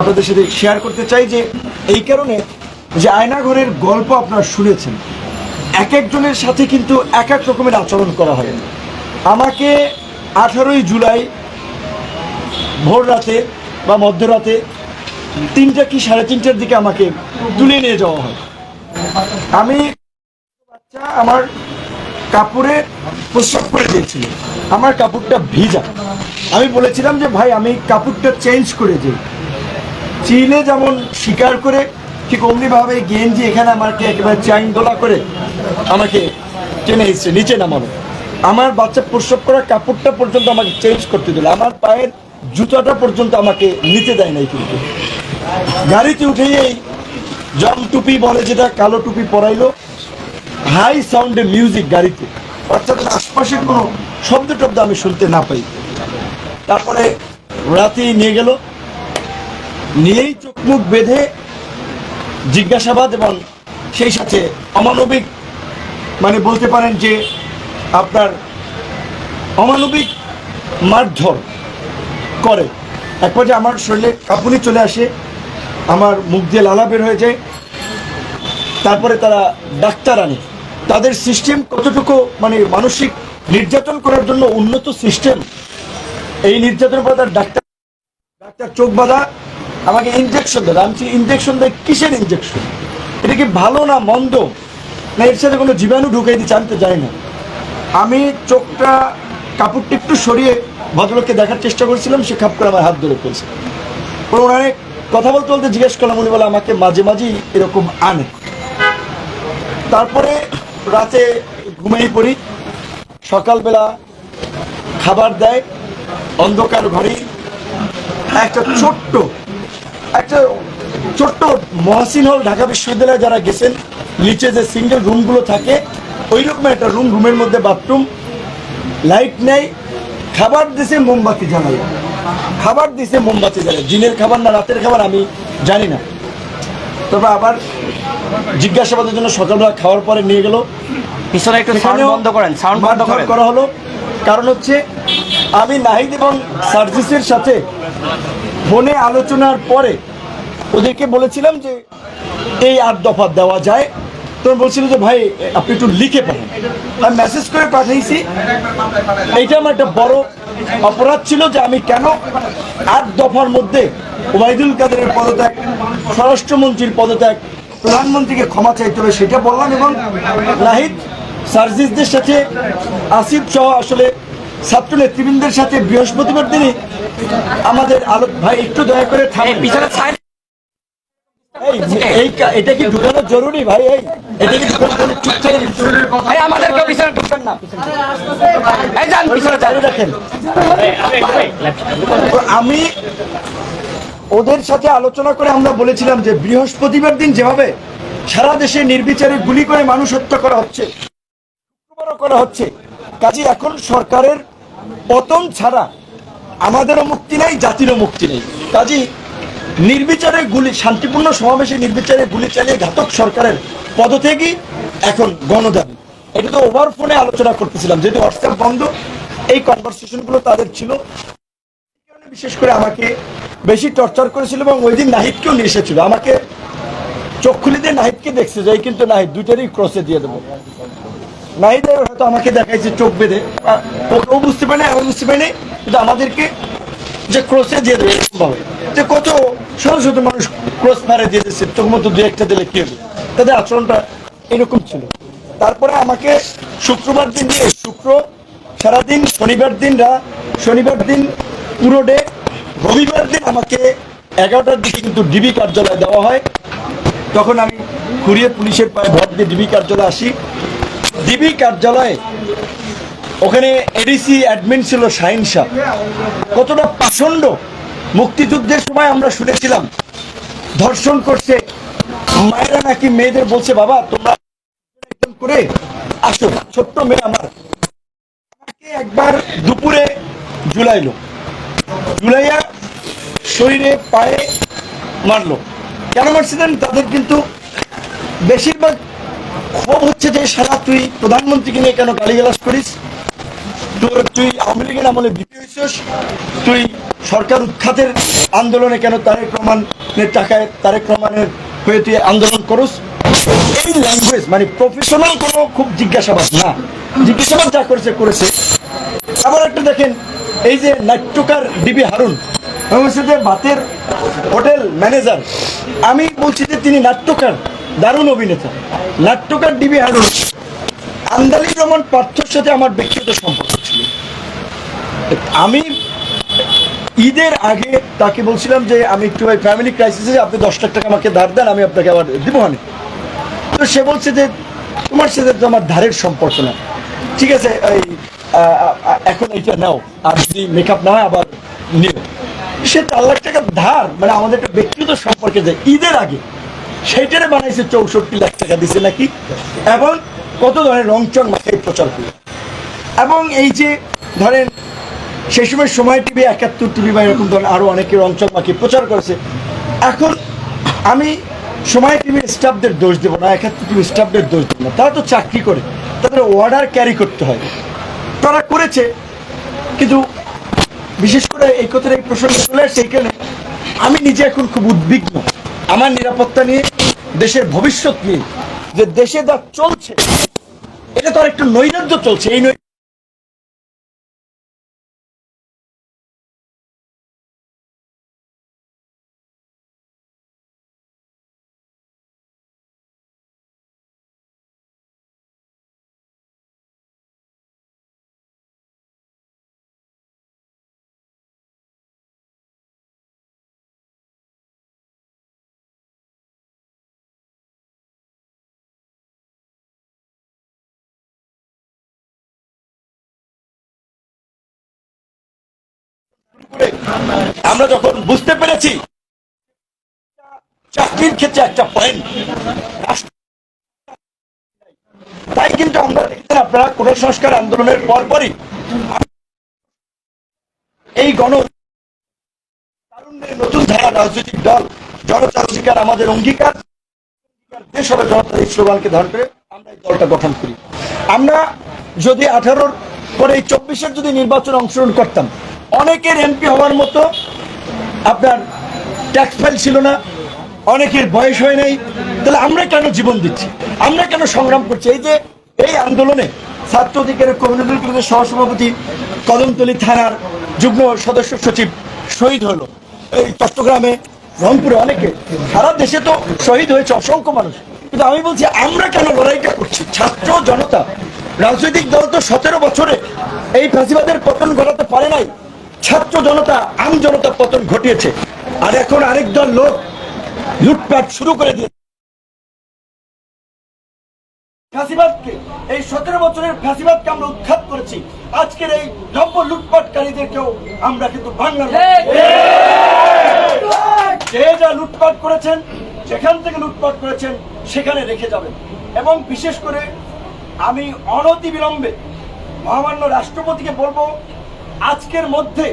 আপনাদের সাথে শেয়ার করতে চাই যে এই কারণে যে আয়নাঘরের গল্প আপনারা শুনেছেন, এক একজনের সাথে কিন্তু এক এক রকমের আচরণ করা হয়। আমাকে আঠারোই জুলাই ভোর রাতে বা মধ্যরাতে তিনটা কি সাড়ে তিনটার দিকে আমাকে তুলে নিয়ে যাওয়া হয়। আমি বাচ্চা আমার কাপড়ে প্রস্রাব করে দিয়েছিল। আমার কাপড়টা ভিজা। আমি বলেছিলাম যে, ভাই, আমি কাপড়টা চেঞ্জ করে দিই। চিলে যেমন স্বীকার করে, ঠিক অমনিভাবে গেঞ্জি এখানে আমাকে একেবারে চ্যাং দোলা করে আমাকে টেনে এসছে, নিচে নামানো আমার বাচ্চা প্রসব করা কাপড়টা পর্যন্ত আমাকে চেঞ্জ করতে দিল। আমার পায়ের জুতাটা পর্যন্ত আমাকে নিতে দেয় নাই কিন্তু। গাড়িতে উঠেই এই জম টুপি বলে যেটা, কালো টুপি পরাইলো। হাই সাউন্ডে মিউজিক গাড়িতে। অর্থাৎ আশপাশের কোনো শব্দ টব্দ আমি শুনতে না পাই। তারপরে রাতেই নিয়ে গেল। নিয়েই চোখ মুখ বেঁধে জিজ্ঞাসাবাদ এবং সেই সাথে অমানবিক মানে বলতে পারেন যে আপনার অমানবিক মারধর করে। এক পর্যায়ে আমার শরীরে কাঁপুনি চলে আসে, আমার মুখ দিয়ে লালা বের হয়ে যায়। তারপরে তারা ডাক্তার আনে। তাদের সিস্টেম কতটুকু মানে মানসিক নির্যাতন করার জন্য উন্নত সিস্টেম, এই নির্যাতন পরে তার ডাক্তার ডাক্তার চোখ বাঁধা আমাকে ইনজেকশন দেয় আমি ইনজেকশন দেয় কিসের ইনজেকশন এটা কি ভালো না মন্দ? না এর সাথে কোনো জীবাণু ঢুকাই দিচ্ছে? আমি তো জানি না। আমি চোখটা, কাপড়টা একটু সরিয়ে ভদ্রলোককে দেখার চেষ্টা করেছিলাম, সে খাপ করে আমার হাত ধরে ফেলছে। ওনারে কথা বলতে বলতে জিজ্ঞেস করলাম, উনি বলে আমাকে মাঝে মাঝেই এরকম আনে। তারপরে রাতে ঘুমিয়ে পড়ি, সকালবেলা খাবার দেয়, অন্ধকার ঘরে, একটা ছোট্ট একটা ছোট্ট মহাসিন হল ঢাকা বিশ্ববিদ্যালয়ে যারা গেছেন নিচে যে সিঙ্গেল রুমগুলো থাকে ওই রকম একটা রুম রুমের মধ্যে বাথরুম লাইট নেই খাবার দিছে মোমবাতি জ্বালাই খাবার দিছে মোমবাতি জ্বালাই দিনের খাবার না রাতের খাবার আমি জানি না। তবে আবার জিজ্ঞাসাবাদের জন্য সকালবেলা খাওয়ার পরে নিয়ে গেল। পিছনে একটু সাউন্ড বন্ধ করেন সাউন্ড বন্ধ করা হলো। কারণ হচ্ছে আমি নাহিদ এবং সার্জিসের সাথে ফোনে আলোচনার পরে ওদেরকে বলেছিলাম যে এই আট দফা দেওয়া যায়। তো বলছিল যে, ভাই, আপনি একটু লিখে পাঠান আমি মেসেজ করে পাঠিয়েছি। এইটা আমার একটা বড় অপরাধ ছিল যে আমি কেন আট দফার মধ্যে ওবায়দুল কাদেরের পদত্যাগ, স্বরাষ্ট্রমন্ত্রীর পদত্যাগ, প্রধানমন্ত্রীকে ক্ষমা চাইতে হবে সেটা বললাম এবং নাহিদ সার্জিসদের সাথে আসিফ সহ আসলে ছাত্র নেতৃবৃন্দের সাথে বৃহস্পতিবার দিনই আমাদের আলোক ভাই একটু দয়া করে এই এটা কি ঢুকানো জরুরি ভাই? এই এটা কি ঢুকানো জরুরি? চুপ করে এই আমাদেরকে পিছনে ঢুকবেন না। এই যান পিছনে চালু রাখেন। তো আমি ওদের সাথে আলোচনা করে আমরা বলেছিলাম যে বৃহস্পতিবার দিন যেভাবে সারা দেশে নির্বিচারে গুলি করে মানুষ হত্যা করা হচ্ছে করা হচ্ছে কাজে এখন সরকারের পতন ছাড়া আমাদেরও মুক্তি নেই, জাতিরও মুক্তি নেই। কাজী নির্বিচারে গুলি, শান্তিপূর্ণ সমাবেশে নির্বিচারে গুলি চালিয়ে ঘাতক সরকারের পদ পদত্যাগই এখন গণদাবি। এটা তো ওভার ফোনে আলোচনা করতেছিলাম, যেহেতু হোয়াটসঅ্যাপ বন্ধ, এই কনভারসেশনগুলো তাদের ছিল। বিশেষ করে আমাকে বেশি টর্চার করেছিল এবং ওই দিন নাহিদকেও নিয়ে এসেছিল। আমাকে দিয়ে নাহিদকে দেখছে, যে কিন্তু নাহিদ, দুইটারই ক্রসে দিয়ে দেবো। নাহিদ হয়তো আমাকে দেখাইছে চোখ বেঁধে। আহ, ও- ও বুঝতে পারে আমি বুঝতে পারি কিন্তু আমাদেরকে যে ক্রসে দিয়ে দেবে এরকম যে কত শত শত মানুষ ক্রস মারে দিয়ে দিচ্ছে চোখ মতো দু একটা দিলে কি হবে? তাদের আচরণটা এরকম ছিল। তারপরে আমাকে শুক্রবার দিন দিয়ে শুক্র সারাদিন শনিবার দিন রা শনিবার দিন পুরো ডে রবিবার দিন আমাকে এগারোটার দিকে কিন্তু ডিবি কার্যালয়ে দেওয়া হয়। তখন আমি খুঁড়িয়ে পুলিশের পায়ে ভর দিয়ে ডিবি কার্যালয়ে আসি। ডিবি কার্যালয়ে। ওখানে এডিসি অ্যাডমিন ছিল শাহিন শাহ। কতটা পাষণ্ড মুক্তিযুদ্ধের সময় আমরা শুনেছিলাম, ধর্ষণ করছে। মায়েরা নাকি মেয়েদের বলছে, বাবা, তোমরা করে আসো, ছোট্ট মেয়ে আমার। আমাকে একবার দুপুরে জুলাইলো জুলাইয়া শরীরে, পায়ে মারলো। কেন মারছিলেন? তাদের কিন্তু বেশিরভাগ ক্ষোভ হচ্ছে যে সারা তুই প্রধানমন্ত্রীকে নিয়ে কেন গালিগালাজ করিস? তোর তুই আওয়ামী লীগের আমলে বিপি হয়েছিস। তুই সরকার উৎখাতের আন্দোলনে কেন তারেক রহমানের টাকায় তারেক রহমানের হয়ে তুই আন্দোলন করস? এই ল্যাঙ্গুয়েজ মানে প্রফেশনাল কোনো খুব জিজ্ঞাসাবাদ না। জিজ্ঞাসাবাদ যা করেছে করেছে। আবার একটা দেখেন, এই যে নাট্যকার ডিবি হারুন বলছি যে ভাতের হোটেল ম্যানেজার, আমি বলছি যে তিনি নাট্যকার। দারুণ অভিনেতা। নাট্যকার ডিবি হারুন। আন্দালি রহমান পার্থর সাথে আমার ব্যক্তিগত সম্পর্ক ছিল। আমি ঈদের আগে তাকে বলছিলাম যে, আমি একটু ওই ফ্যামিলি ক্রাইসিসে আপনি দশ লাখ টাকা আমাকে ধার দেন, আমি আপনাকে আবার দিব হানি তো সে বলছে যে, তোমার সাথে তো আমার ধারের সম্পর্ক না ঠিক আছে, এই এখন এইটা নাও, আর যদি মেকআপ না হয়, আবার নিও। সে চার লাখ টাকা ধার মানে আমাদের একটা ব্যক্তিগত সম্পর্কে যে ঈদের আগে সেইটারে বানাইছে চৌষট্টি লাখ টাকা দিছে নাকি? এবং কত ধরনের রংচং মাথায় প্রচার করে এবং এই যে ধরেন সেই সময় সময় টিভি, একাত্তর টিভি বা এরকম ধরনের আরও অনেকে রঞ্চক মাকে প্রচার করেছে। এখন আমি সময় টিভির স্টাফদের দোষ দেবো না, একাত্তর টিভি স্টাফদের দোষ দেবো না। তারা তো চাকরি করে, তাদের অর্ডার ক্যারি করতে হয়। তারা করেছে, কিন্তু বিশেষ করে এই কথার এই প্রসঙ্গে চলে আসছে এইখানে আমি নিজে এখন খুব উদ্বিগ্ন। আমার নিরাপত্তা নিয়ে, দেশের ভবিষ্যৎ নিয়ে, যে দেশে যা চলছে, এটা তো আর একটু নৈরাজ্য চলছে। এই নৈ আমরা যখন বুঝতে পেরেছি চাকরির ক্ষেত্রে একটা পয়েন্ট তাই কিন্তু আমরা দেখতেন আপনারা কোন সংস্কার আন্দোলনের পরপরই এই গণ নতুন ধারা রাজনৈতিক দল জনতার অধিকার আমাদের অঙ্গীকার। দেশ হবে স্লোগানকে ধারণ করে আমরা এই দলটা গঠন করি। আমরা যদি আঠারোর পরে এই চব্বিশের যদি নির্বাচন অংশগ্রহণ করতাম অনেকের এমপি হওয়ার মতো আপনার ট্যাক্স ফাইল ছিল না, অনেকের বয়স হয় নাই। তাহলে আমরা কেন জীবন দিচ্ছি? আমরা কেন সংগ্রাম করছি? এই যে এই আন্দোলনে ছাত্র অধিকারের কমিউনিটি কলেজের সহসভাপতি কদমতলী থানার যুগ্ম সদস্য সচিব শহীদ হলো। এই চট্টগ্রামে, রংপুরে অনেকে, সারা দেশে তো শহীদ হয়েছে অসংখ্য মানুষ। কিন্তু আমি বলছি, আমরা কেন লড়াইটা করছি? ছাত্র জনতা, রাজনৈতিক দল তো সতেরো বছরে এই ফাঁসিবাদের পতন ঘটাতে পারে নাই। ছাত্র জনতা আম জনতা পতন ঘটিয়েছে। আর এখন আরেক দল লোক লুটপাট শুরু করে দিয়েছে। ফ্যাসিবাদকে এই সতেরো বছরের ফ্যাসিবাদকে আমরা উৎখাত করেছি। আজকের এই নব্য লুটপাটকারীদেরকেও আমরা কিন্তু বাংলার যে যা লুটপাট করেছেন যেখান থেকে লুটপাট করেছেন সেখানে রেখে যাবেন। এবং বিশেষ করে আমি অনতি বিলম্বে মহামান্য রাষ্ট্রপতিকে বলব আজকের মধ্যে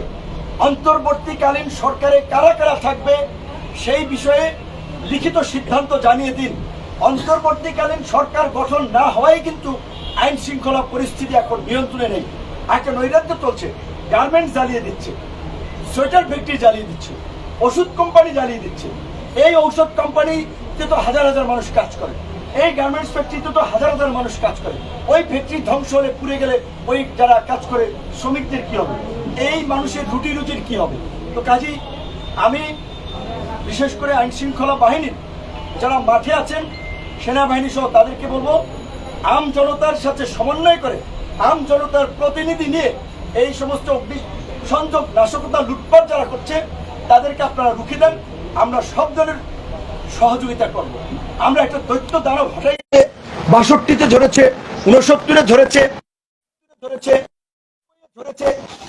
অন্তর্বর্তীকালীন সরকারে কারা কারা থাকবে সেই বিষয়ে লিখিত সিদ্ধান্ত জানিয়ে দিন। অন্তর্বর্তীকালীন সরকার গঠন না হওয়াই কিন্তু আইন শৃঙ্খলা পরিস্থিতি এখন নিয়ন্ত্রণে নেই। একটা নৈরাজ্য চলছে, গার্মেন্টস জ্বালিয়ে দিচ্ছে, সোয়েটার ফ্যাক্টরি জ্বালিয়ে দিচ্ছে, ওষুধ কোম্পানি জ্বালিয়ে দিচ্ছে। এই ঔষধ কোম্পানিতে তো হাজার হাজার মানুষ কাজ করে। এই গার্মেন্টস ফ্যাক্টরিতে তো হাজার হাজার মানুষ কাজ করে। ওই ফ্যাক্টরি ধ্বংস হলে, পুড়ে গেলে ওই যারা কাজ করে, শ্রমিকদের কি হবে? এই মানুষের রুটি রুটির কি হবে? তো কাজী, আমি বিশেষ করে আইন শৃঙ্খলা বাহিনীর যারা মাঠে আছেন সেনাবাহিনী সহ তাদেরকে বলব, আম জনতার সাথে সমন্বয় করে, আম জনতার প্রতিনিধি নিয়ে এই সমস্ত অগ্নি সংযোগ নাশকতা লুটপাট যারা করছে, তাদেরকে আপনারা রুখে দেন। আমরা সব ধরনের সহযোগিতা করব। আমরা একটা দৈত্য দ্বারা হটাই বাষট্টিতে ধরেছে উনসত্তরে ধরেছে ধরেছে ধরেছে।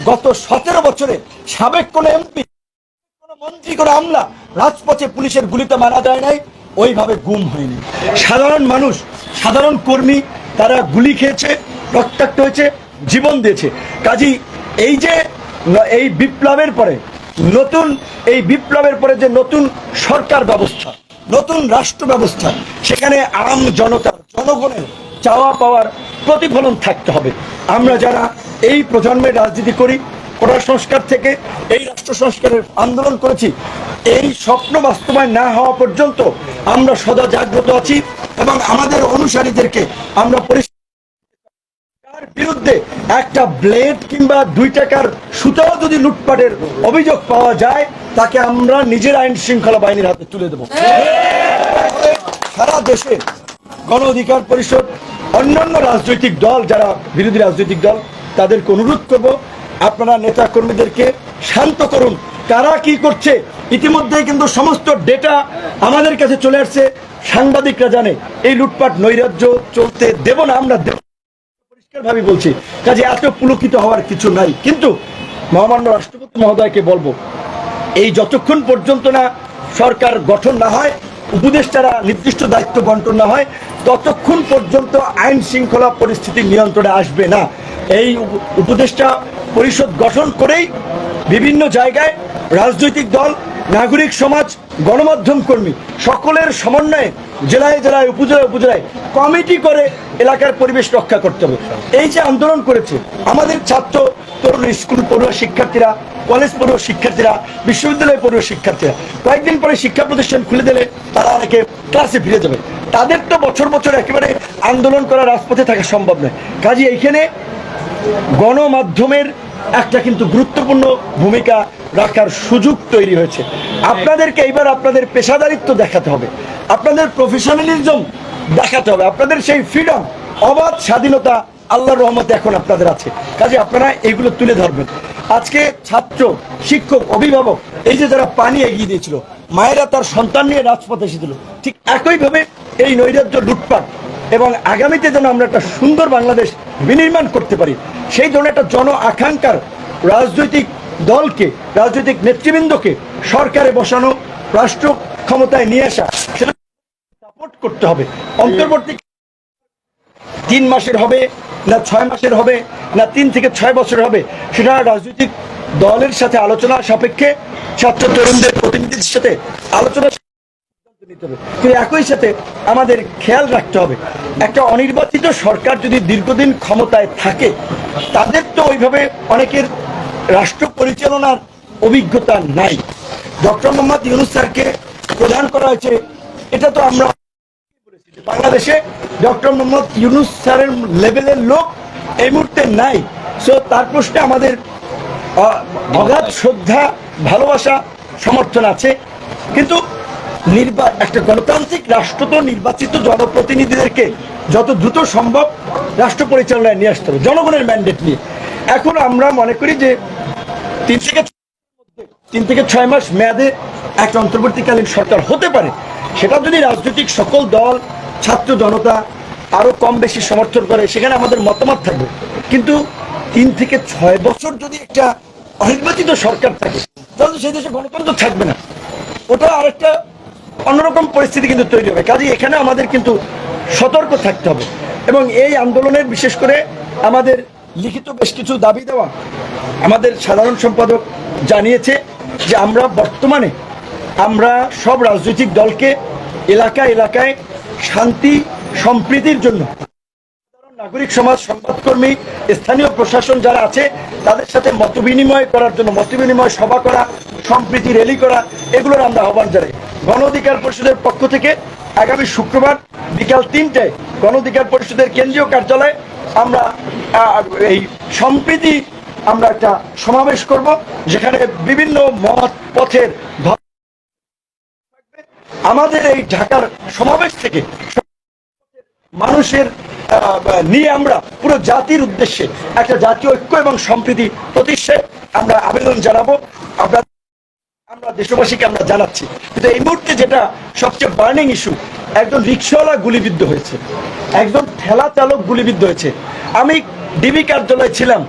গত সতেরো বছরে সাবেক কোন এমপি, কোন মন্ত্রী, কোন আমলা রাজপথে পুলিশের গুলিতে মারা যায় নাই, ওইভাবে গুম হয়নি। সাধারণ মানুষ, সাধারণ কর্মী, তারা গুলি খেয়েছে, রক্তাক্ত হয়েছে, জীবন দিয়েছে। কাজী, এই যে, এই বিপ্লবের পরে, নতুন, এই বিপ্লবের পরে যে নতুন সরকার ব্যবস্থা নতুন রাষ্ট্র ব্যবস্থা সেখানে আম জনতার, জনগণের চাওয়া পাওয়ার প্রতিফলন থাকতে হবে। আমরা যারা এই প্রজন্মের রাজনীতি করি, কোটা সংস্কার থেকে এই রাষ্ট্র সংস্কারের আন্দোলন করেছি, এই স্বপ্ন বাস্তবায়ন না হওয়া পর্যন্ত আমরা সদা জাগ্রত আছি এবং আমাদের অনুসারীদেরকে আমরা পরিষ্কার বিরুদ্ধে একটা ব্লেড কিংবা দুই টাকার সুতাও যদি লুটপাটের অভিযোগ পাওয়া যায়, তাকে আমরা নিজের আইন শৃঙ্খলা বাহিনীর হাতে তুলে দেব। সারা দেশে গণ অধিকার পরিষদ, অন্যান্য রাজনৈতিক দল, যারা বিরোধী রাজনৈতিক দল, তাদেরকে অনুরোধ করব, আপনারা নেতা কর্মীদেরকে শান্ত করুন। কারা কি করছে? ইতিমধ্যেই কিন্তু সমস্ত ডেটা আমাদের কাছে চলে আসছে। সাংবাদিকরা জানে, এই লুটপাট নৈরাজ্য, চলতে দেব না, আমরা দেব পরিষ্কারভাবে বলছি, কাজে এত পুলকিত হওয়ার কিছু নাই। কিন্তু মহামান্য রাষ্ট্রপতি মহোদয়কে বলব, এই যতক্ষণ পর্যন্ত না সরকার গঠন না হয়, উপদেষ্টারা নির্দিষ্ট দায়িত্ব বন্টন না হয়, ততক্ষণ পর্যন্ত আইন শৃঙ্খলা পরিস্থিতি নিয়ন্ত্রণে আসবে না। এই উপদেষ্টা পরিষদ গঠন করেই বিভিন্ন জায়গায় রাজনৈতিক দল নাগরিক সমাজ, গণমাধ্যম কর্মী, সকলের সমন্বয়ে জেলায় জেলায়, উপজেলায় উপজেলায় কমিটি করে এলাকার পরিবেশ রক্ষা করতে হবে। এই যে আন্দোলন করেছে, আমাদের ছাত্র, তরুণ স্কুল পড়ুয়া শিক্ষার্থীরা, কলেজ পড়ুয়া শিক্ষার্থীরা, বিশ্ববিদ্যালয় পড়ুয়া শিক্ষার্থীরা, কয়েকদিন পরে শিক্ষা প্রতিষ্ঠান খুলে দিলে তারা অনেকে ক্লাসে ফিরে যাবে। তাদের তো বছর বছর একেবারে আন্দোলন করা রাজপথে থাকা সম্ভব নয়। কাজে এইখানে গণমাধ্যমের একটা কিন্তু গুরুত্বপূর্ণ ভূমিকা রাখার সুযোগ তৈরি হয়েছে। আপনাদেরকে এইবার আপনাদের পেশাদারিত্ব দেখাতে হবে। আপনাদের প্রফেশনালিজম দেখাতে হবে। আপনাদের সেই ফ্রিডম অবাধ স্বাধীনতা আল্লাহর রহমতে এখন আপনাদের আছে। কাজে আপনারা এগুলো তুলে ধরবেন। আজকে ছাত্র, শিক্ষক, অভিভাবক, এই যে যারা পানি এগিয়ে দিয়েছিল, মায়েরা তার সন্তান নিয়ে রাজপথে এসেছিল, ঠিক একইভাবে এই নৈরাজ্য লুটপাট এবং আগামীতে যেন আমরা একটা সুন্দর বাংলাদেশ বিনির্মাণ করতে পারি, সেই ধরনের একটা জন আকাঙ্ক্ষার রাজনৈতিক দলকে, রাজনৈতিক নেতৃবৃন্দকে সরকারে বসানো, রাষ্ট্র ক্ষমতায় নিয়ে আসা সাপোর্ট করতে হবে। অন্তর্বর্তী তিন মাসের হবে, না ছয় মাসের হবে, না তিন থেকে ছয় বছর হবে, সেটা রাজনৈতিক দলের সাথে আলোচনা সাপেক্ষে ছাত্র তরুণদের প্রতিনিধিদের সাথে আলোচনা নিতে হবে। কিন্তু একই সাথে আমাদের খেয়াল রাখতে হবে, একটা অনির্বাচিত সরকার যদি দীর্ঘদিন ক্ষমতায় থাকে, তাদের তো ওইভাবে অনেকের রাষ্ট্র পরিচালনার অভিজ্ঞতা নাই। ডক্টর মোহাম্মদ ইউনুস স্যারকে প্রদান করা হয়েছে, এটা তো আমরা বাংলাদেশে ডক্টর মোহাম্মদ ইউনুস স্যারের লেভেলের লোক এই মুহূর্তে নাই। সো তার প্রশ্নে আমাদের অগাধ শ্রদ্ধা, ভালোবাসা, সমর্থন আছে। কিন্তু নির্বা, একটা গণতান্ত্রিক রাষ্ট্র তো নির্বাচিত জনপ্রতিনিধিদেরকে যত দ্রুত সম্ভব রাষ্ট্র পরিচালনায় নিয়ে আসতে হবে, জনগণের ম্যান্ডেট নিয়ে। এখন আমরা মনে করি যে তিন থেকে তিন থেকে ছয় মাস মেয়াদে একটা অন্তর্বর্তীকালীন সরকার হতে পারে, সেটা যদি রাজনৈতিক সকল দল, ছাত্র জনতা আরও কম বেশি সমর্থন করে, সেখানে আমাদের মতামত থাকবে। কিন্তু তিন থেকে ছয় বছর যদি একটা অনির্বাচিত সরকার থাকে, তাহলে সেই দেশে গণতন্ত্র থাকবে না। ওটা আরেকটা অন্যরকম পরিস্থিতি কিন্তু তৈরি হবে। কাজে এখানে আমাদের কিন্তু সতর্ক থাকতে হবে। এবং এই আন্দোলনের বিশেষ করে আমাদের লিখিত বেশ কিছু দাবি দেওয়া আমাদের সাধারণ সম্পাদক জানিয়েছে যে আমরা বর্তমানে আমরা সব রাজনৈতিক দলকে এলাকা এলাকায় শান্তি, সম্প্রীতির জন্য নাগরিক সমাজ, সংবাদকর্মী, স্থানীয় প্রশাসন যারা আছে, তাদের সাথে মত বিনিময় করার জন্য, মত বিনিময় সভা করা, সম্প্রীতি র্যালি করা, এগুলোর আমরা আহ্বান জানাই। গণ অধিকার পরিষদের পক্ষ থেকে আগামী শুক্রবার বিকাল তিনটায় গণ অধিকার পরিষদের কেন্দ্রীয় কার্যালয়ে আমরা এই সম্প্রীতি আমরা একটা সমাবেশ করব, যেখানে বিভিন্ন মত, পথের আমাদের এই ঢাকার সমাবেশ থেকে মানুষের নিয়ে আমরা পুরো জাতির উদ্দেশ্যে একটা জাতীয় ঐক্য এবং সম্প্রীতি প্রতিষ্ঠায় আমরা আবেদন জানাব। আমরা আমরা দেশবাসীকে আমরা জানাচ্ছি, কিন্তু এই মুহূর্তে যেটা সবচেয়ে বার্নিং ইস্যু একজন রিক্সাওয়ালা গুলিবিদ্ধ হয়েছে, একজন ঠেলা চালক গুলিবিদ্ধ হয়েছে। আমি ডিবি কার্যালয়ে ছিলাম,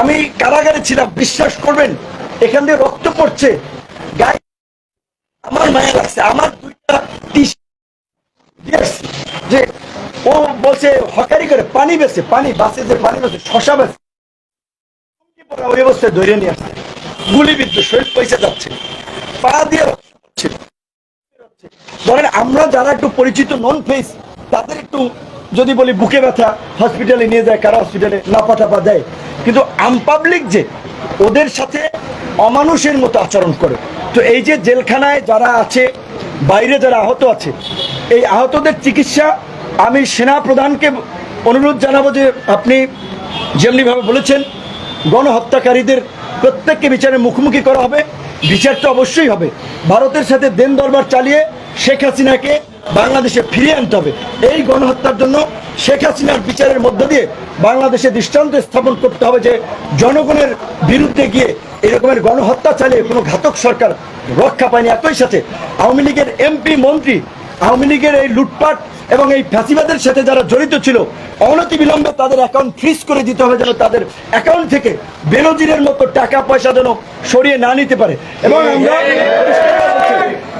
আমি কারাগারে ছিলাম, বিশ্বাস করবেন, এখান দিয়ে রক্ত পড়ছে। গায়ে আমার মায়া লাগছে, আমার দুইটা যে ও বলছে হকারি করে, পানি বেছে, পানি, বাসে যে পানি বেছে, শশা বেছে ওই অবস্থায় ধরে নিয়ে আসছে। গুলিবিদ্ধ শরীর পয়সা যাচ্ছে, পা দিয়ে ধরেন আমরা যারা একটু পরিচিত নন ফেস তাদের একটু যদি বলি বুকে ব্যথা হসপিটালে নিয়ে যায়, কারা হসপিটালে লাপা টাপা দেয়। কিন্তু আমপাবলিক যে, ওদের সাথে অমানুষের মতো আচরণ করে। তো এই যে জেলখানায় যারা আছে, বাইরে যারা আহত আছে, এই আহতদের চিকিৎসা আমি সেনা প্রধানকে অনুরোধ জানাব যে আপনি যেমনিভাবে বলেছেন, গণহত্যাকারীদের প্রত্যেককে বিচারের মুখোমুখি করা হবে। বিচার তো অবশ্যই হবে। ভারতের সাথে দেন দরবার চালিয়ে শেখ হাসিনাকে বাংলাদেশে ফিরিয়ে আনতে হবে। এই গণহত্যার জন্য শেখ হাসিনার বিচারের মধ্য দিয়ে বাংলাদেশে দৃষ্টান্ত স্থাপন করতে হবে যে জনগণের বিরুদ্ধে গিয়ে এরকমের গণহত্যা চালিয়ে কোনো ঘাতক সরকার রক্ষা পায়নি। একই সাথে আওয়ামী লীগের এমপি মন্ত্রী, আওয়ামী লীগের এই লুটপাট এবং এই ফ্যাসিবাদের সাথে যারা জড়িত ছিল, অনতি বিলম্বে তাদের অ্যাকাউন্ট ফ্রিজ করে দিতে হবে যেন তাদের অ্যাকাউন্ট থেকে বেনজিরের মতো টাকা পয়সা যেন সরিয়ে না নিতে পারে। এবং আমরা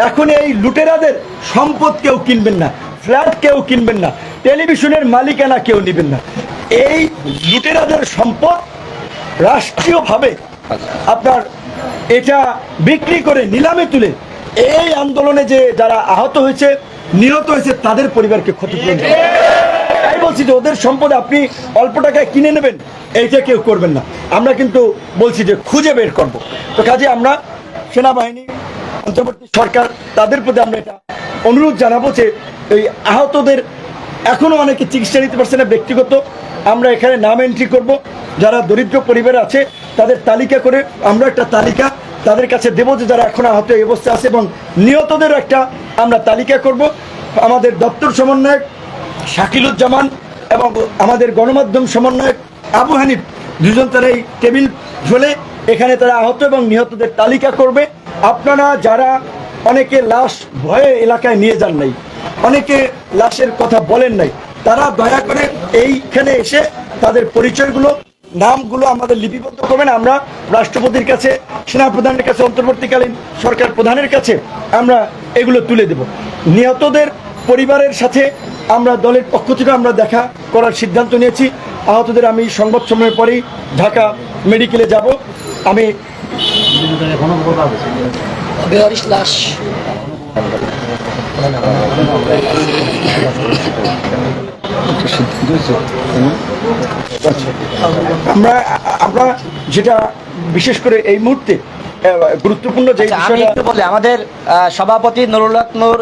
এখন এই লুটেরাদের সম্পদ কেউ কিনবেন না, ফ্ল্যাট কেউ কিনবেন না, টেলিভিশনের মালিকানা কেউ নেবেন না। এই লুটেরাদের সম্পদ রাষ্ট্রীয়ভাবে আপনার এটা বিক্রি করে নিলামে তুলে এই আন্দোলনে যে যারা আহত হয়েছে নিহত হয়েছে, তাদের পরিবারকে ক্ষতিপূরণ। তাই বলছি যে ওদের সম্পদ আপনি অল্প টাকায় কিনে নেবেন, এইটা কেউ করবেন না। আমরা কিন্তু বলছি যে খুঁজে বের করব। তো কাজে আমরা সেনাবাহিনী, অন্তর্বর্তী সরকার, তাদের প্রতি আমরা এটা অনুরোধ জানাব যে এই আহতদের এখনও অনেকে চিকিৎসা নিতে পারছে না, ব্যক্তিগত। আমরা এখানে নাম এন্ট্রি করব। যারা দরিদ্র পরিবার আছে, তাদের তালিকা করে আমরা একটা তালিকা তাদের কাছে দেবো যে যারা এখন আহত এই অবস্থা আছে এবং নিহতদেরও একটা আমরা তালিকা করব। আমাদের দপ্তর সমন্বয়ক শাকিলুজ্জামান এবং আমাদের গণমাধ্যম সমন্বয়ক আবু হানিফ দুজন তারা এই টেবিল ঝোলে এখানে তারা আহত এবং নিহতদের তালিকা করবে। আপনারা যারা অনেকে লাশ ভয়ে এলাকায় নিয়ে যান নাই, অনেকে লাশের কথা বলেন নাই, তারা দয়া করে এইখানে এসে তাদের পরিচয়গুলো নামগুলো আমাদের লিপিবদ্ধ করবেন। আমরা রাষ্ট্রপতির কাছে, সেনাপ্রধানের কাছে, অন্তর্বর্তীকালীন সরকার প্রধানের কাছে আমরা এগুলো তুলে দেব। নিহতদের পরিবারের সাথে আমরা দলের পক্ষ থেকে আমরা দেখা করার সিদ্ধান্ত নিয়েছি। আহতদের আমি সংবাদ সময়ের পরেই ঢাকা মেডিকেলে যাব। আমি লাশ আমরা আমরা যেটা বিশেষ করে এই মুহূর্তে গুরুত্বপূর্ণ যে আচ্ছা, আমি একটু বলি আমাদের সভাপতি নুরুল হক নূর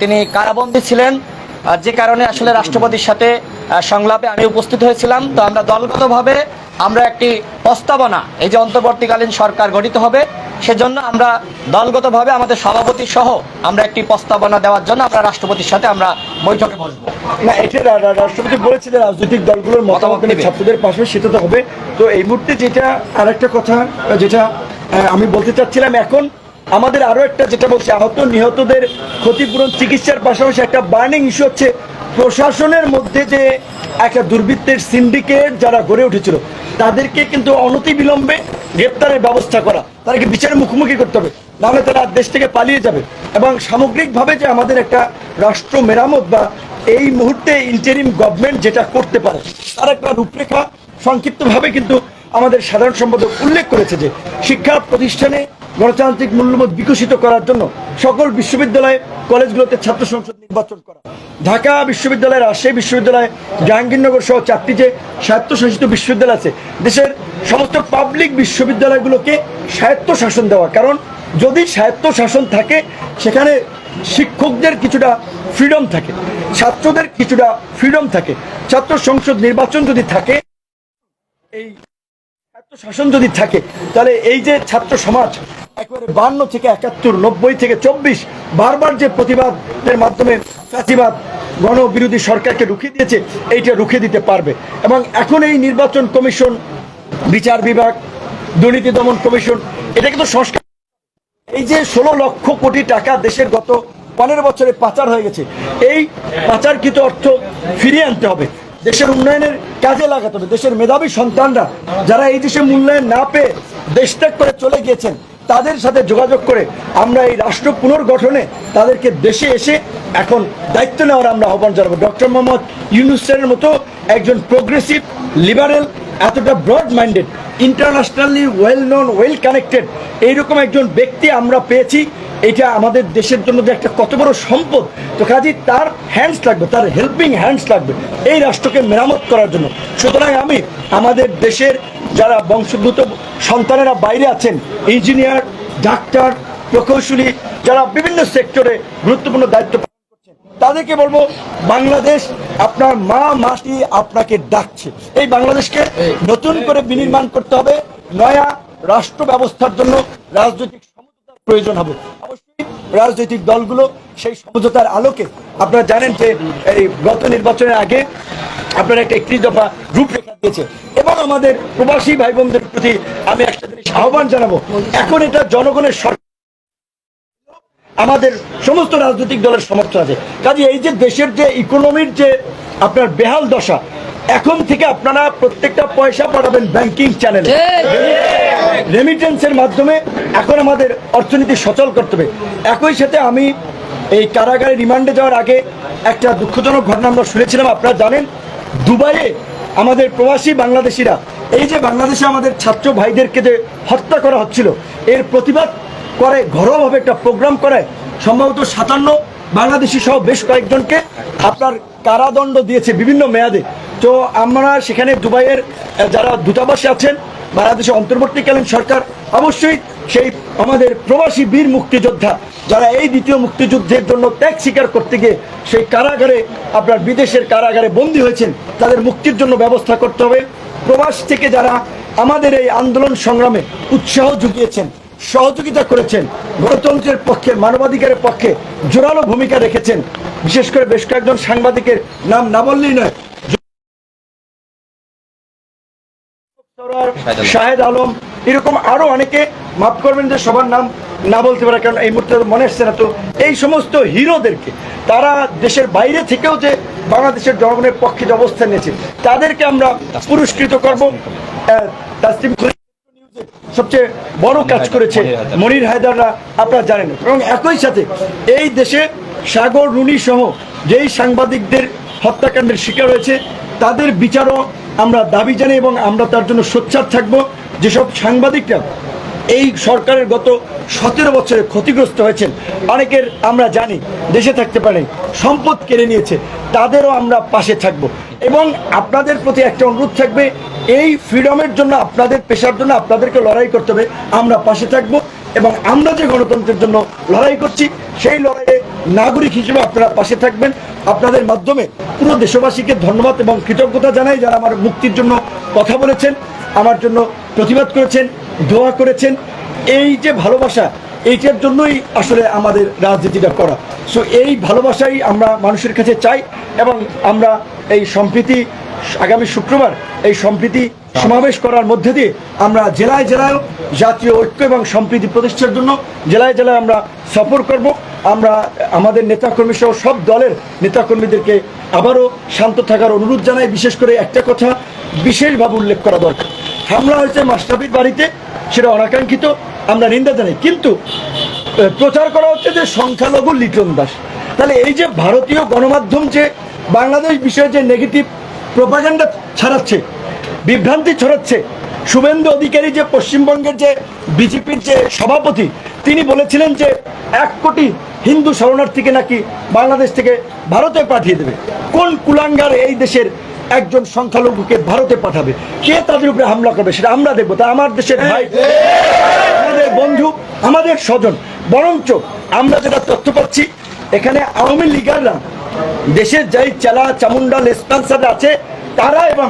তিনি কারাবন্দী ছিলেন যে কারণে আসলে রাষ্ট্রপতির সাথে সংলাপে আমি উপস্থিত হয়েছিলাম। তো আমরা দলগতভাবে আমরা একটি প্রস্তাবনা এই যে অন্তর্বর্তীকালীন সরকার গঠিত হবে সেজন্য আমরা দলগতভাবে আমাদের সভাপতি সহ আমরা একটি প্রস্তাবনা দেওয়ার জন্য আমরা রাষ্ট্রপতির সাথে আমরা বৈঠকে বসবো। না এটা রাষ্ট্রপতি বলেছিলেন রাজনৈতিক দলগুলোর মতামত ছাত্রদের পাশে সেটা তো হবে। তো এই মুহূর্তে যেটা আরেকটা কথা যেটা আমি বলতে চাচ্ছিলাম এখন আমাদের আরও একটা যেটা বলছে, আহত নিহতদের ক্ষতিপূরণ, চিকিৎসার পাশাপাশি একটা বার্নিং ইস্যু হচ্ছে প্রশাসনের মধ্যে যে একটা দুর্বৃত্তের সিন্ডিকেট যারা গড়ে উঠেছিল, তাদেরকে কিন্তু অনতি বিলম্বে গ্রেপ্তারের ব্যবস্থা করা। তাদেরকে বিচারের মুখোমুখি করতে হবে? নাহলে তারা দেশ থেকে পালিয়ে যাবে। এবং সামগ্রিকভাবে যে আমাদের একটা রাষ্ট্র মেরামত বা এই মুহূর্তে ইন্টারিম গভর্নমেন্ট যেটা করতে পারে, তার একটা রূপরেখা সংক্ষিপ্তভাবে কিন্তু আমাদের সাধারণ সম্পাদক উল্লেখ করেছে যে, শিক্ষা প্রতিষ্ঠানে গণতান্ত্রিক মূল্যবোধ বিকশিত করার জন্য সকল বিশ্ববিদ্যালয়, কলেজগুলোতে ছাত্র সংসদ নির্বাচন করা। ঢাকা বিশ্ববিদ্যালয় রাজশাহী বিশ্ববিদ্যালয় জাহাঙ্গীরনগর সহ চারটি যে স্বায়ত্তশাসিত বিশ্ববিদ্যালয় আছে, দেশের সমস্ত পাবলিক বিশ্ববিদ্যালয়গুলোকে স্বায়ত্তশাসন দেওয়া। কারণ যদি স্বায়ত্তশাসন থাকে, সেখানে শিক্ষকদের কিছুটা ফ্রিডম থাকে, ছাত্রদের কিছুটা ফ্রিডম থাকে। ছাত্র সংসদ নির্বাচন যদি থাকে, এই ছাত্র শাসন যদি থাকে, তাহলে এই যে ছাত্র সমাজ একেবারে বান্ন থেকে একাত্তর, নব্বই থেকে চব্বিশ বারবার যে প্রতিবাদের মাধ্যমে ফ্যাসিবাদ, গণবিরোধী সরকারকে রুখে দিয়েছে, এইটা রুখে দিতে পারবে। এবং এখন এই নির্বাচন কমিশন, বিচার বিভাগ, দুর্নীতি দমন কমিশন এটা কিন্তু সংস্কার এই যে ষোলো লক্ষ কোটি টাকা দেশের গত পনেরো বছরে পাচার হয়ে গেছে, এই পাচারকৃত অর্থ ফিরিয়ে আনতে হবে। দেশের উন্নয়নের কাজে লাগাতে হবে। দেশের মেধাবী সন্তানরা, যারা এই দেশে মূল্যায়ন না পেয়ে দেশ ত্যাগ করে চলে গিয়েছেন তাদের সাথে যোগাযোগ করে আমরা এই রাষ্ট্র পুনর্গঠনে তাদেরকে দেশে এসে এখন দায়িত্ব নেওয়ার আমরা আহ্বান জানাব। ডক্টর মোহাম্মদ ইউনুসের মতো একজন প্রোগ্রেসিভ লিবারেল এতটা broad minded internationally well known well connected এইরকম একজন ব্যক্তি আমরা পেয়েছি। এটা আমাদের দেশের জন্য যে একটা কত বড় সম্পদ। তো কাজে, তার হ্যান্ডস লাগবে, তার হেল্পিং হ্যান্ডস লাগবে এই রাষ্ট্রকে মেরামত করার জন্য। সুতরাং আমি আমাদের দেশের যারা বংশোদ্ভূত সন্তানেরা বাইরে আছেন ইঞ্জিনিয়ার ডাক্তার প্রকৌশলী, যারা বিভিন্ন সেক্টরে গুরুত্বপূর্ণ দায়িত্ব পালন করছেন, তাদেরকে বলব, বাংলাদেশ আপনার মা মাটি আপনাকে ডাকছে। এই বাংলাদেশকে নতুন করে বিনির্মাণ করতে হবে, নয়া রাষ্ট্র ব্যবস্থার জন্য রাজনৈতিক সমঝোতার প্রয়োজন হবে। অবশ্যই রাজনৈতিক দলগুলো সেই সমঝোতার আলোকে আপনারা জানেন যে এই গত নির্বাচনের আগে আপনারা একটা একত্রিশ দফা রূপরেখা দিয়েছে। এবং আমাদের প্রবাসী ভাই বোনদের প্রতি আমি একটা জিনিস আহ্বান জানাব। এখন এটা জনগণের আমাদের সমস্ত রাজনৈতিক দলের সমর্থন আছে। কাজে এই যে দেশের যে ইকোনমির যে আপনার বেহাল দশা এখন থেকে আপনারা প্রত্যেকটা পয়সা পাঠাবেন ব্যাংকিং চ্যানেলে রেমিটেন্সের মাধ্যমে এখন আমাদের অর্থনীতি সচল করতে হবে। একই সাথে আমি এই কারাগারে রিমান্ডে যাওয়ার আগে একটা দুঃখজনক ঘটনা আমরা শুনেছিলাম, আপনারা জানেন। দুবাইয়ে আমাদের প্রবাসী বাংলাদেশিরা, এই যে বাংলাদেশে আমাদের ছাত্র ভাইদেরকে যে হত্যা করা হচ্ছিল, এর প্রতিবাদ করে, ঘরোয়াভাবে একটা প্রোগ্রাম করে, সম্ভবত সাতান্ন বাংলাদেশি সহ বেশ কয়েকজনকে আপনার কারাদণ্ড দিয়েছে বিভিন্ন মেয়াদে। তো আমরা সেখানে দুবাইয়ের যারা দূতাবাসে আছেন, বাংলাদেশের অন্তর্বর্তীকালীন সরকার, অবশ্যই সেই আমাদের প্রবাসী বীর মুক্তিযোদ্ধা যারা এই দ্বিতীয় মুক্তিযুদ্ধের জন্য ত্যাগ স্বীকার করতে গিয়ে সেই কারাগারে আপনার বিদেশের কারাগারে বন্দী হয়েছেন তাদের মুক্তির জন্য ব্যবস্থা করতে হবে। প্রবাস থেকে যারা আমাদের এই আন্দোলন সংগ্রামে উৎসাহ জুগিয়েছেন সহযোগিতা করেছেন গণতন্ত্রের পক্ষে মানবাধিকারের পক্ষে জোরালো ভূমিকা রেখেছেন বিশেষ করে বেশ কয়েকজন সাংবাদিকের নাম না বললেই নয়। শাহেদ আলম। এরকম আরও অনেকে মাফ করবেন যে সবার নাম না বলতে পারে কারণ এই মুহূর্তে মনে আসছে না। তো এই সমস্ত হিরোদেরকে তারা দেশের বাইরে থেকেও যে বাংলাদেশের জনগণের পক্ষে যে অবস্থান নিয়েছে তাদেরকে আমরা পুরস্কৃত করব। তাসলিম সবচেয়ে বড় কাজ করেছে মনির হায়দাররা আপনারা জানেন। এবং একই সাথে এই দেশে সাগর রুনি সহ যেই সাংবাদিকদের হত্যাকাণ্ডের শিকার হয়েছে তাদের বিচারও আমরা দাবি জানি এবং আমরা তার জন্য সোচ্চার থাকব। যেসব সাংবাদিকরা এই সরকারের গত সতেরো বছরে ক্ষতিগ্রস্ত হয়েছেন। অনেকের আমরা জানি, দেশে থাকতে পারে, সম্পদ কেড়ে নিয়েছে, তাদেরও আমরা পাশে থাকব। এবং আপনাদের প্রতি একটা অনুরোধ থাকবে, এই ফ্রিডমের জন্য, আপনাদের পেশার জন্য, আপনাদেরকে লড়াই করতে হবে, আমরা পাশে থাকব। এবং আমরা যে গণতন্ত্রের জন্য লড়াই করছি, সেই লড়াইয়ে নাগরিক হিসেবে আপনারা পাশে থাকবেন। আপনাদের মাধ্যমে পুরো দেশবাসীকে ধন্যবাদ এবং কৃতজ্ঞতা জানাই যারা আমার মুক্তির জন্য কথা বলেছেন, আমার জন্য প্রতিবাদ করেছেন। দোয়া করেছেন। এই যে ভালোবাসা, এইটার জন্যই আসলে আমাদের রাজনীতিটা করা। সো এই ভালোবাসাই আমরা মানুষের কাছে চাই এবং আমরা এই সম্প্রীতি, আগামী শুক্রবার এই সম্প্রীতি সমাবেশ করার মধ্যে দিয়ে আমরা জেলায় জেলায় জাতীয় ঐক্য এবং সম্প্রীতি প্রতিষ্ঠার জন্য জেলায় জেলায় আমরা সফর করব। আমরা, আমাদের নেতাকর্মী সহ সব দলের নেতাকর্মীদেরকে আবারও শান্ত থাকার অনুরোধ জানাই। বিশেষ করে একটা কথা বিশেষভাবে উল্লেখ করা দরকার। হামলা হয়েছে মাস্টাফির বাড়িতে, সেটা অনাকাঙ্ক্ষিত, আমরা নিন্দা জানাই। কিন্তু প্রচার করা হচ্ছে যে সংখ্যালঘু লিটন দাস। তাহলে এই যে ভারতীয় গণমাধ্যম যে বাংলাদেশ বিষয়ে যে নেগেটিভ প্রোপাগান্ডা ছাড়াচ্ছে, বিভ্রান্তি ছড়াচ্ছে, শুভেন্দু অধিকারী যে পশ্চিমবঙ্গের যে বিজেপির যে সভাপতি, তিনি বলেছিলেন যে এক কোটি হিন্দু শরণার্থীকে নাকি বাংলাদেশ থেকে ভারতে পাঠিয়ে দেবে। কোন কুলাঙ্গার এই দেশের একজন সংখ্যালঘুকে ভারতে পাঠাবে। কে তাদের উপরে হামলা করবে সেটা আমরা দেখব। তা আমার দেশের ভাই, আমাদের বন্ধু, আমাদের স্বজন, বরঞ্চ আমরা যেটা তথ্য পাচ্ছি, এখানে আওয়ামী লীগাররা দেশের যাই চেলা চামুন্ডা লেসপান্সার আছে, তারা এবং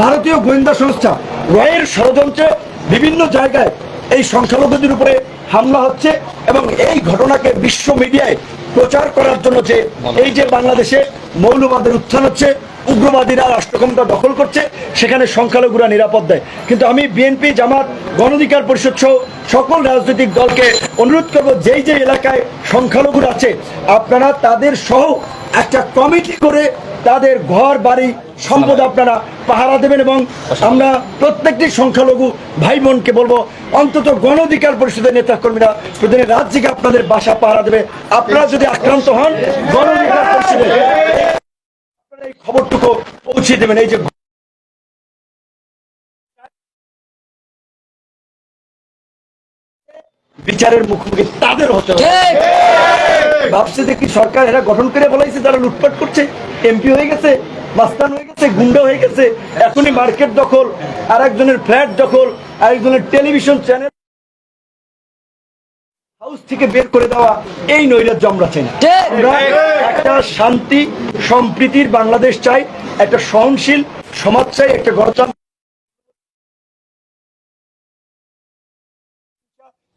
ভারতীয় গোয়েন্দা সংস্থা রয়ের ষড়যন্ত্রে বিভিন্ন জায়গায় এই সংখ্যালঘুদের উপরে হামলা হচ্ছে এবং এই ঘটনাকে বিশ্ব মিডিয়ায় প্রচার করার জন্য যে, এই যে বাংলাদেশে মৌলবাদের উত্থান হচ্ছে, উগ্রবাদীরা রাষ্ট্র ক্ষমতা দখল করছে, সেখানে সংখ্যালঘুরা নিরাপদ দেয়। কিন্তু আমি বিএনপি, জামাত গণধিকার পরিষদ সহ সকল রাজনৈতিক দলকে অনুরোধ করব, যেই যে এলাকায় সংখ্যালঘুরা আছে, আপনারা তাদের সহ একটা কমিটি করে তাদের ঘর, বাড়ি সম্পদ আপনারা পাহারা দেবেন এবং আমরা প্রত্যেকটি সংখ্যালঘু ভাই বোনকে বলব অন্তত গণ অধিকার পরিষদের নেতা কর্মীরা প্রতিদিন রাত জেগে আপনাদের বাসা পাহারা দেবে। আপনারা যদি আক্রান্ত হন গণ অধিকার পরিষদের আপনারা এই খবরটুকু পৌঁছে দেবেন। এই যে বিচারের মুখোমুখি তাদের হতে হবে। ভাবছে যে কি সরকার এরা গঠন করে বলাইছে তারা লুটপাট করছে এমপি হয়ে গেছে মাস্তান হয়ে গেছে গুন্ডা হয়ে গেছে এখনই মার্কেট দখল আর একজনের ফ্ল্যাট দখল আরেকজনের টেলিভিশন চ্যানেল হাউস থেকে বের করে দেওয়া এই নৈরাজ্য আমরা চাই একটা শান্তি সম্প্রীতির বাংলাদেশ চাই একটা সহনশীল সমাজ চাই একটা গণতন্ত্র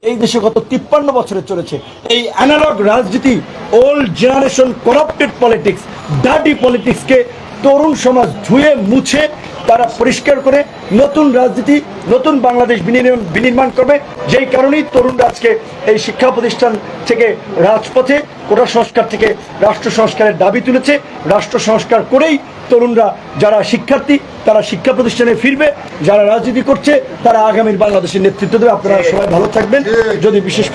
এই দেশে গত তিপ্পান্ন বছরে চলেছে। এই অ্যানালগ রাজনীতি old generation corrupted politics dirty পলিটিক্সকে তরুণ সমাজ ধুয়ে মুছে তারা পরিষ্কার করে নতুন রাজনীতি নতুন বাংলাদেশ বিনির্মাণ করবে। যেই কারণেই তরুণরা আজকে এই শিক্ষা প্রতিষ্ঠান থেকে রাজপথে কোটা সংস্কার থেকে রাষ্ট্র সংস্কারের দাবি তুলেছে। রাষ্ট্র সংস্কার করেই তরুণরা যারা শিক্ষার্থী তারা শিক্ষা প্রতিষ্ঠানে ফিরবে। যারা রাজনীতি করছে তারা আগামীর বাংলাদেশের নেতৃত্ব দেবে। আপনারা সবাই ভালো থাকবেন। যদি বিশেষ